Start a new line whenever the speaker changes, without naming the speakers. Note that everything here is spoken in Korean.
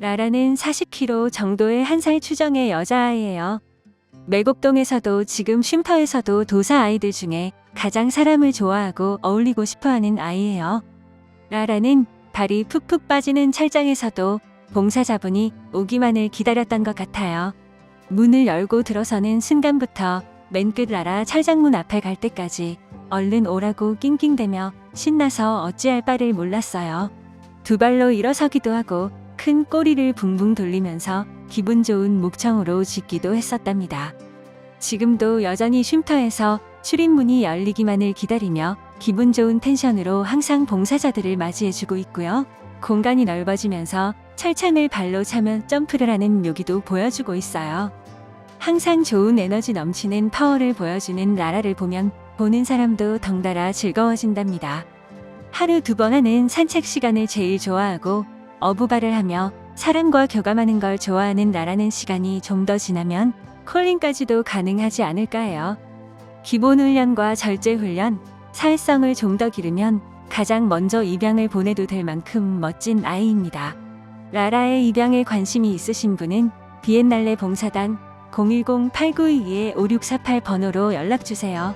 라라는 40kg 정도의 한 살 추정의 여자아이예요. 매곡동에서도 지금 쉼터에서도 도사 아이들 중에 가장 사람을 좋아하고 어울리고 싶어하는 아이예요. 라라는 발이 푹푹 빠지는 철장에서도 봉사자분이 오기만을 기다렸던 것 같아요. 문을 열고 들어서는 순간부터 맨 끝 라라 철장문 앞에 갈 때까지 얼른 오라고 낑낑대며 신나서 어찌할 바를 몰랐어요. 두 발로 일어서기도 하고 큰 꼬리를 붕붕 돌리면서 기분 좋은 목청으로 짖기도 했었답니다. 지금도 여전히 쉼터에서 출입문이 열리기만을 기다리며 기분 좋은 텐션으로 항상 봉사자들을 맞이해주고 있고요. 공간이 넓어지면서 철창을 발로 차며 점프를 하는 묘기도 보여주고 있어요. 항상 좋은 에너지 넘치는 파워를 보여주는 라라를 보면 보는 사람도 덩달아 즐거워진답니다. 하루 두 번 하는 산책 시간을 제일 좋아하고 어부발을 하며 사람과 교감하는 걸 좋아하는 나라는 시간이 좀 더 지나면 콜링까지도 가능하지 않을까 해요. 기본 훈련과 절제 훈련, 사회성을 좀 더 기르면 가장 먼저 입양을 보내도 될 만큼 멋진 아이입니다. 라라의 입양에 관심이 있으신 분은 비엔날레 봉사단 010-8922-5648 번호로 연락 주세요.